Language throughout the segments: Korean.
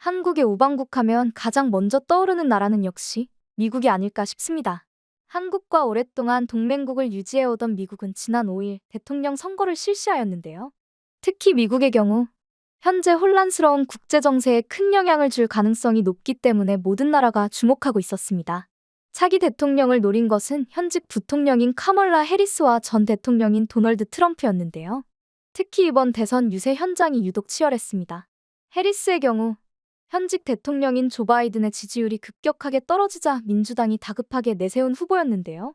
한국의 우방국 하면 가장 먼저 떠오르는 나라는 역시 미국이 아닐까 싶습니다. 한국과 오랫동안 동맹국을 유지해오던 미국은 지난 5일 대통령 선거를 실시하였는데요. 특히 미국의 경우 현재 혼란스러운 국제 정세에 큰 영향을 줄 가능성이 높기 때문에 모든 나라가 주목하고 있었습니다. 차기 대통령을 노린 것은 현직 부통령인 카멀라 해리스와 전 대통령인 도널드 트럼프였는데요. 특히 이번 대선 유세 현장이 유독 치열했습니다. 해리스의 경우 현직 대통령인 조 바이든의 지지율이 급격하게 떨어지자 민주당이 다급하게 내세운 후보였는데요.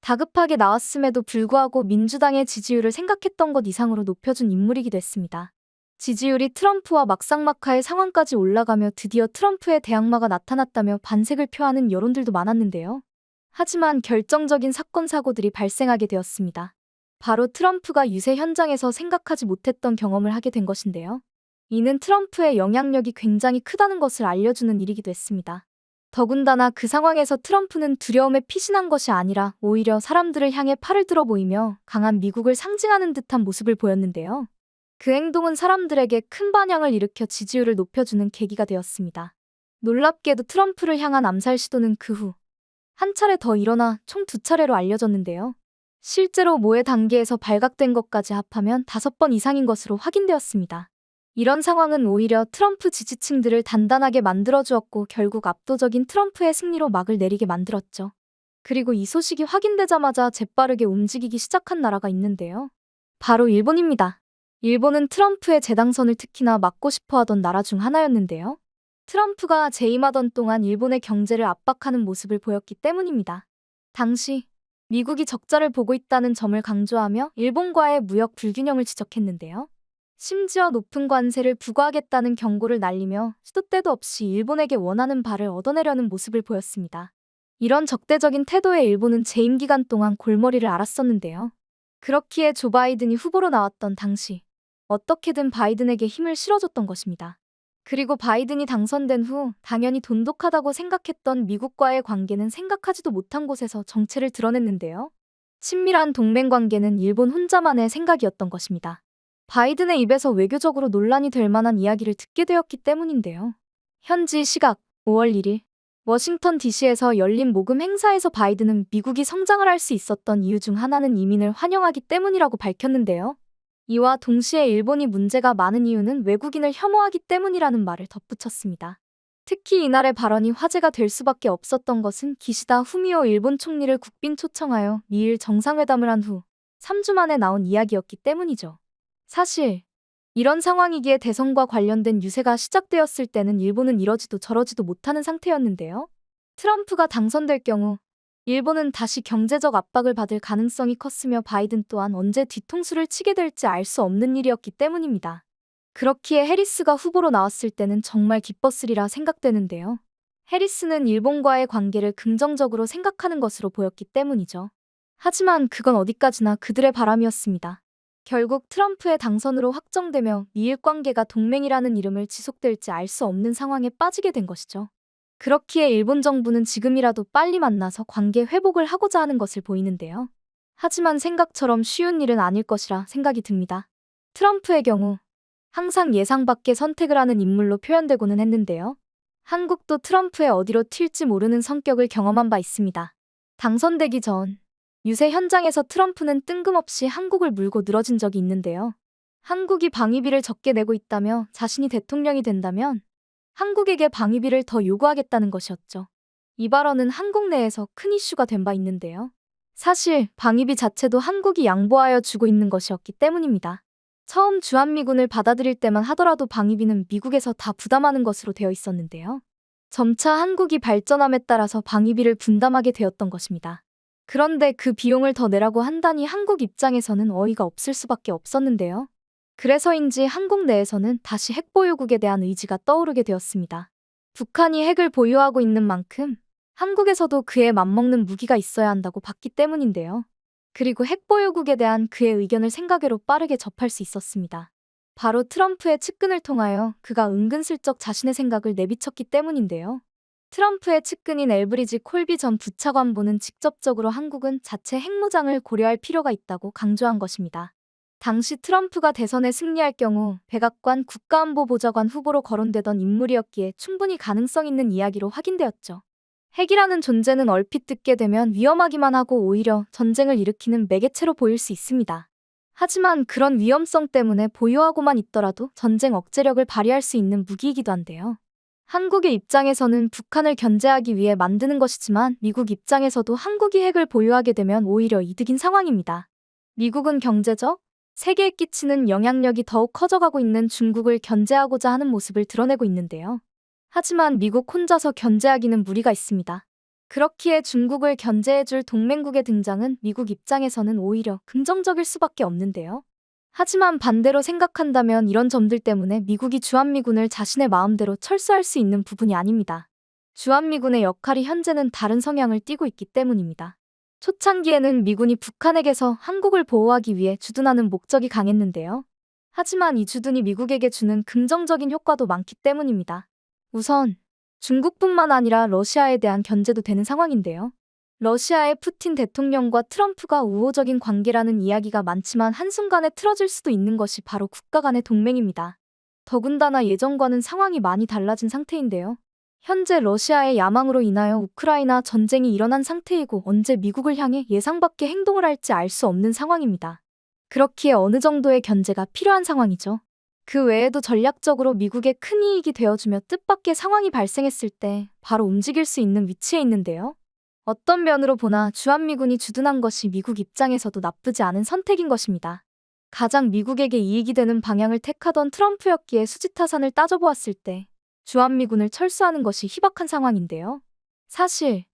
다급하게 나왔음에도 불구하고 민주당의 지지율을 생각했던 것 이상으로 높여준 인물이기도 했습니다. 지지율이 트럼프와 막상막하의 상황까지 올라가며 드디어 트럼프의 대항마가 나타났다며 반색을 표하는 여론들도 많았는데요. 하지만 결정적인 사건 사고들이 발생하게 되었습니다. 바로 트럼프가 유세 현장에서 생각하지 못했던 경험을 하게 된 것인데요. 이는 트럼프의 영향력이 굉장히 크다는 것을 알려주는 일이기도 했습니다. 더군다나 그 상황에서 트럼프는 두려움에 피신한 것이 아니라 오히려 사람들을 향해 팔을 들어 보이며 강한 미국을 상징하는 듯한 모습을 보였는데요. 그 행동은 사람들에게 큰 반향을 일으켜 지지율을 높여주는 계기가 되었습니다. 놀랍게도 트럼프를 향한 암살 시도는 그 후 한 차례 더 일어나 총 두 차례로 알려졌는데요. 실제로 모의 단계에서 발각된 것까지 합하면 다섯 번 이상인 것으로 확인되었습니다. 이런 상황은 오히려 트럼프 지지층들을 단단하게 만들어주었고 결국 압도적인 트럼프의 승리로 막을 내리게 만들었죠. 그리고 이 소식이 확인되자마자 재빠르게 움직이기 시작한 나라가 있는데요. 바로 일본입니다. 일본은 트럼프의 재당선을 특히나 막고 싶어 하던 나라 중 하나였는데요. 트럼프가 재임하던 동안 일본의 경제를 압박하는 모습을 보였기 때문입니다. 당시 미국이 적자를 보고 있다는 점을 강조하며 일본과의 무역 불균형을 지적했는데요. 심지어 높은 관세를 부과하겠다는 경고를 날리며 시도 때도 없이 일본에게 원하는 바를 얻어내려는 모습을 보였습니다. 이런 적대적인 태도에 일본은 재임 기간 동안 골머리를 앓았었는데요. 그렇기에 조 바이든이 후보로 나왔던 당시 어떻게든 바이든에게 힘을 실어줬던 것입니다. 그리고 바이든이 당선된 후 당연히 돈독하다고 생각했던 미국과의 관계는 생각하지도 못한 곳에서 정체를 드러냈는데요. 친밀한 동맹 관계는 일본 혼자만의 생각이었던 것입니다. 바이든의 입에서 외교적으로 논란이 될 만한 이야기를 듣게 되었기 때문인데요. 현지 시각 5월 1일 워싱턴 DC에서 열린 모금 행사에서 바이든은 미국이 성장을 할 수 있었던 이유 중 하나는 이민을 환영하기 때문이라고 밝혔는데요. 이와 동시에 일본이 문제가 많은 이유는 외국인을 혐오하기 때문이라는 말을 덧붙였습니다. 특히 이날의 발언이 화제가 될 수밖에 없었던 것은 기시다 후미오 일본 총리를 국빈 초청하여 미일 정상회담을 한 후 3주 만에 나온 이야기였기 때문이죠. 사실 이런 상황이기에 대선과 관련된 유세가 시작되었을 때는 일본은 이러지도 저러지도 못하는 상태였는데요. 트럼프가 당선될 경우 일본은 다시 경제적 압박을 받을 가능성이 컸으며 바이든 또한 언제 뒤통수를 치게 될지 알 수 없는 일이었기 때문입니다. 그렇기에 해리스가 후보로 나왔을 때는 정말 기뻤으리라 생각되는데요. 해리스는 일본과의 관계를 긍정적으로 생각하는 것으로 보였기 때문이죠. 하지만 그건 어디까지나 그들의 바람이었습니다. 결국 트럼프의 당선으로 확정되며 미일 관계가 동맹이라는 이름을 지속될지 알 수 없는 상황에 빠지게 된 것이죠. 그렇기에 일본 정부는 지금이라도 빨리 만나서 관계 회복을 하고자 하는 것을 보이는데요. 하지만 생각처럼 쉬운 일은 아닐 것이라 생각이 듭니다. 트럼프의 경우 항상 예상 밖의 선택을 하는 인물로 표현되고는 했는데요. 한국도 트럼프의 어디로 튈지 모르는 성격을 경험한 바 있습니다. 당선되기 전 유세 현장에서 트럼프는 뜬금없이 한국을 물고 늘어진 적이 있는데요. 한국이 방위비를 적게 내고 있다며 자신이 대통령이 된다면 한국에게 방위비를 더 요구하겠다는 것이었죠. 이 발언은 한국 내에서 큰 이슈가 된 바 있는데요. 사실 방위비 자체도 한국이 양보하여 주고 있는 것이었기 때문입니다. 처음 주한미군을 받아들일 때만 하더라도 방위비는 미국에서 다 부담하는 것으로 되어 있었는데요. 점차 한국이 발전함에 따라서 방위비를 분담하게 되었던 것입니다. 그런데 그 비용을 더 내라고 한다니 한국 입장에서는 어이가 없을 수밖에 없었는데요. 그래서인지 한국 내에서는 다시 핵 보유국에 대한 의지가 떠오르게 되었습니다. 북한이 핵을 보유하고 있는 만큼 한국에서도 그에 맞먹는 무기가 있어야 한다고 봤기 때문인데요. 그리고 핵 보유국에 대한 그의 의견을 생각외로 빠르게 접할 수 있었습니다. 바로 트럼프의 측근을 통하여 그가 은근슬쩍 자신의 생각을 내비쳤기 때문인데요. 트럼프의 측근인 엘브리지 콜비 전 부차관보는 직접적으로 한국은 자체 핵무장을 고려할 필요가 있다고 강조한 것입니다. 당시 트럼프가 대선에 승리할 경우 백악관 국가안보보좌관 후보로 거론되던 인물이었기에 충분히 가능성 있는 이야기로 확인되었죠. 핵이라는 존재는 얼핏 듣게 되면 위험하기만 하고 오히려 전쟁을 일으키는 매개체로 보일 수 있습니다. 하지만 그런 위험성 때문에 보유하고만 있더라도 전쟁 억제력을 발휘할 수 있는 무기이기도 한데요. 한국의 입장에서는 북한을 견제하기 위해 만드는 것이지만 미국 입장에서도 한국이 핵을 보유하게 되면 오히려 이득인 상황입니다. 미국은 경제적, 세계에 끼치는 영향력이 더욱 커져가고 있는 중국을 견제하고자 하는 모습을 드러내고 있는데요. 하지만 미국 혼자서 견제하기는 무리가 있습니다. 그렇기에 중국을 견제해줄 동맹국의 등장은 미국 입장에서는 오히려 긍정적일 수밖에 없는데요. 하지만 반대로 생각한다면 이런 점들 때문에 미국이 주한미군을 자신의 마음대로 철수할 수 있는 부분이 아닙니다. 주한미군의 역할이 현재는 다른 성향을 띠고 있기 때문입니다. 초창기에는 미군이 북한에게서 한국을 보호하기 위해 주둔하는 목적이 강했는데요. 하지만 이 주둔이 미국에게 주는 긍정적인 효과도 많기 때문입니다. 우선 중국뿐만 아니라 러시아에 대한 견제도 되는 상황인데요. 러시아의 푸틴 대통령과 트럼프가 우호적인 관계라는 이야기가 많지만 한순간에 틀어질 수도 있는 것이 바로 국가 간의 동맹입니다. 더군다나 예전과는 상황이 많이 달라진 상태인데요. 현재 러시아의 야망으로 인하여 우크라이나 전쟁이 일어난 상태이고 언제 미국을 향해 예상 밖의 행동을 할지 알 수 없는 상황입니다. 그렇기에 어느 정도의 견제가 필요한 상황이죠. 그 외에도 전략적으로 미국에 큰 이익이 되어주며 뜻밖의 상황이 발생했을 때 바로 움직일 수 있는 위치에 있는데요. 어떤 면으로 보나 주한미군이 주둔한 것이 미국 입장에서도 나쁘지 않은 선택인 것입니다. 가장 미국에게 이익이 되는 방향을 택하던 트럼프였기에 수지타산을 따져보았을 때 주한미군을 철수하는 것이 희박한 상황인데요. 사실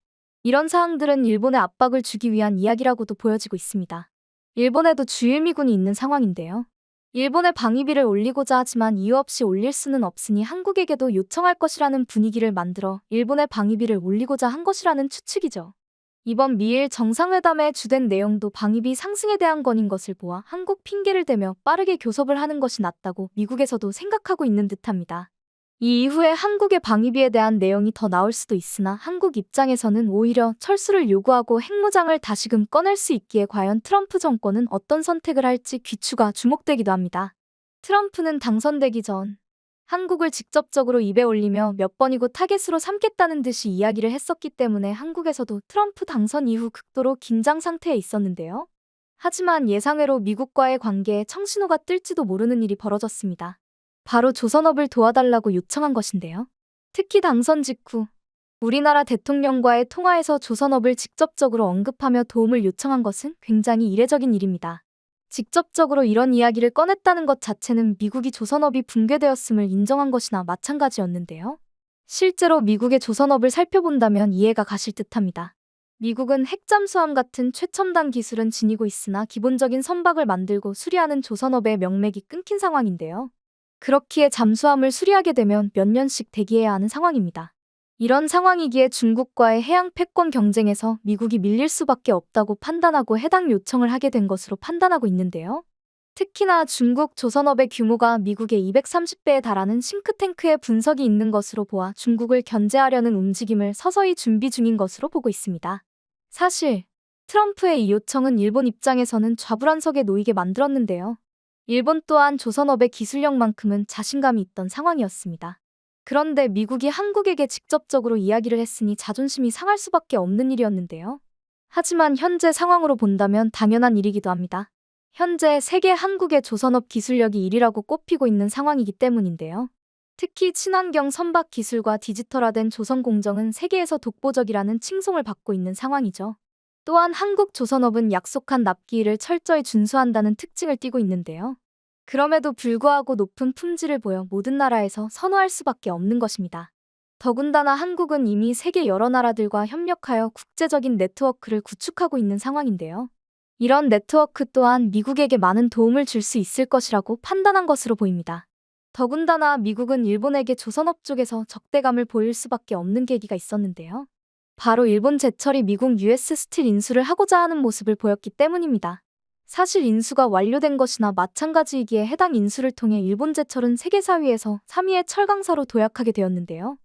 이런 사항들은 일본에 압박을 주기 위한 이야기라고도 보여지고 있습니다. 일본에도 주일미군이 있는 상황인데요. 일본의 방위비를 올리고자 하지만 이유 없이 올릴 수는 없으니 한국에게도 요청할 것이라는 분위기를 만들어 일본의 방위비를 올리고자 한 것이라는 추측이죠. 이번 미일 정상회담의 주된 내용도 방위비 상승에 대한 건인 것을 보아 한국 핑계를 대며 빠르게 교섭을 하는 것이 낫다고 미국에서도 생각하고 있는 듯합니다. 이 이후에 한국의 방위비에 대한 내용이 더 나올 수도 있으나 한국 입장에서는 오히려 철수를 요구하고 핵무장을 다시금 꺼낼 수 있기에 과연 트럼프 정권은 어떤 선택을 할지 귀추가 주목되기도 합니다. 트럼프는 당선되기 전 한국을 직접적으로 입에 올리며 몇 번이고 타겟으로 삼겠다는 듯이 이야기를 했었기 때문에 한국에서도 트럼프 당선 이후 극도로 긴장 상태에 있었는데요. 하지만 예상외로 미국과의 관계에 청신호가 뜰지도 모르는 일이 벌어졌습니다. 바로 조선업을 도와달라고 요청한 것인데요. 특히 당선 직후 우리나라 대통령과의 통화에서 조선업을 직접적으로 언급하며 도움을 요청한 것은 굉장히 이례적인 일입니다. 직접적으로 이런 이야기를 꺼냈다는 것 자체는 미국이 조선업이 붕괴되었음을 인정한 것이나 마찬가지였는데요. 실제로 미국의 조선업을 살펴본다면 이해가 가실 듯합니다. 미국은 핵잠수함 같은 최첨단 기술은 지니고 있으나 기본적인 선박을 만들고 수리하는 조선업의 명맥이 끊긴 상황인데요. 그렇기에 잠수함을 수리하게 되면 몇 년씩 대기해야 하는 상황입니다. 이런 상황이기에 중국과의 해양 패권 경쟁에서 미국이 밀릴 수밖에 없다고 판단하고 해당 요청을 하게 된 것으로 판단하고 있는데요. 특히나 중국 조선업의 규모가 미국의 230배에 달하는 싱크탱크의 분석이 있는 것으로 보아 중국을 견제하려는 움직임을 서서히 준비 중인 것으로 보고 있습니다. 사실 트럼프의 이 요청은 일본 입장에서는 좌불안석에 놓이게 만들었는데요. 일본 또한 조선업의 기술력만큼은 자신감이 있던 상황이었습니다. 그런데 미국이 한국에게 직접적으로 이야기를 했으니 자존심이 상할 수밖에 없는 일이었는데요. 하지만 현재 상황으로 본다면 당연한 일이기도 합니다. 현재 세계 한국의 조선업 기술력이 1위라고 꼽히고 있는 상황이기 때문인데요. 특히 친환경 선박 기술과 디지털화된 조선 공정은 세계에서 독보적이라는 칭송을 받고 있는 상황이죠. 또한 한국 조선업은 약속한 납기일을 철저히 준수한다는 특징을 띠고 있는데요. 그럼에도 불구하고 높은 품질을 보여 모든 나라에서 선호할 수밖에 없는 것입니다. 더군다나 한국은 이미 세계 여러 나라들과 협력하여 국제적인 네트워크를 구축하고 있는 상황인데요. 이런 네트워크 또한 미국에게 많은 도움을 줄 수 있을 것이라고 판단한 것으로 보입니다. 더군다나 미국은 일본에게 조선업 쪽에서 적대감을 보일 수밖에 없는 계기가 있었는데요. 바로 일본 제철이 미국 US 스틸 인수를 하고자 하는 모습을 보였기 때문입니다. 사실 인수가 완료된 것이나 마찬가지이기에 해당 인수를 통해 일본 제철은 세계 4위에서 3위의 철강사로 도약하게 되었는데요.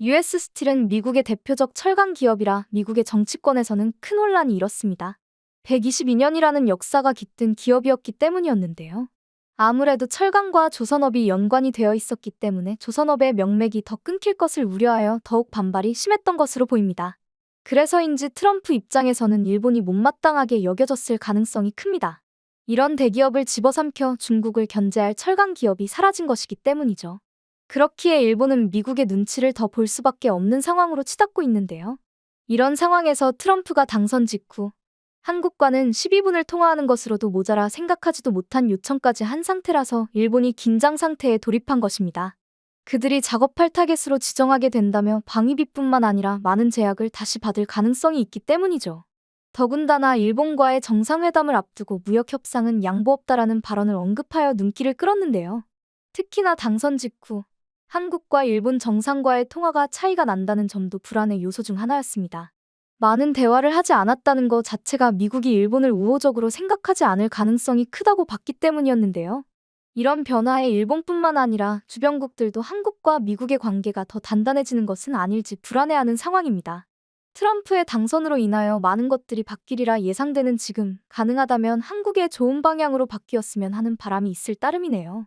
US 스틸은 미국의 대표적 철강 기업이라 미국의 정치권에서는 큰 혼란이 일었습니다. 122년이라는 역사가 깃든 기업이었기 때문이었는데요. 아무래도 철강과 조선업이 연관이 되어 있었기 때문에 조선업의 명맥이 더 끊길 것을 우려하여 더욱 반발이 심했던 것으로 보입니다. 그래서인지 트럼프 입장에서는 일본이 못마땅하게 여겨졌을 가능성이 큽니다. 이런 대기업을 집어삼켜 중국을 견제할 철강 기업이 사라진 것이기 때문이죠. 그렇기에 일본은 미국의 눈치를 더 볼 수밖에 없는 상황으로 치닫고 있는데요. 이런 상황에서 트럼프가 당선 직후 한국과는 12분을 통화하는 것으로도 모자라 생각하지도 못한 요청까지 한 상태라서 일본이 긴장 상태에 돌입한 것입니다. 그들이 작업할 타겟으로 지정하게 된다며 방위비뿐만 아니라 많은 제약을 다시 받을 가능성이 있기 때문이죠. 더군다나 일본과의 정상회담을 앞두고 무역 협상은 양보 없다라는 발언을 언급하여 눈길을 끌었는데요. 특히나 당선 직후 한국과 일본 정상과의 통화가 차이가 난다는 점도 불안의 요소 중 하나였습니다. 많은 대화를 하지 않았다는 것 자체가 미국이 일본을 우호적으로 생각하지 않을 가능성이 크다고 봤기 때문이었는데요. 이런 변화에 일본뿐만 아니라 주변국들도 한국과 미국의 관계가 더 단단해지는 것은 아닐지 불안해하는 상황입니다. 트럼프의 당선으로 인하여 많은 것들이 바뀌리라 예상되는 지금 가능하다면 한국의 좋은 방향으로 바뀌었으면 하는 바람이 있을 따름이네요.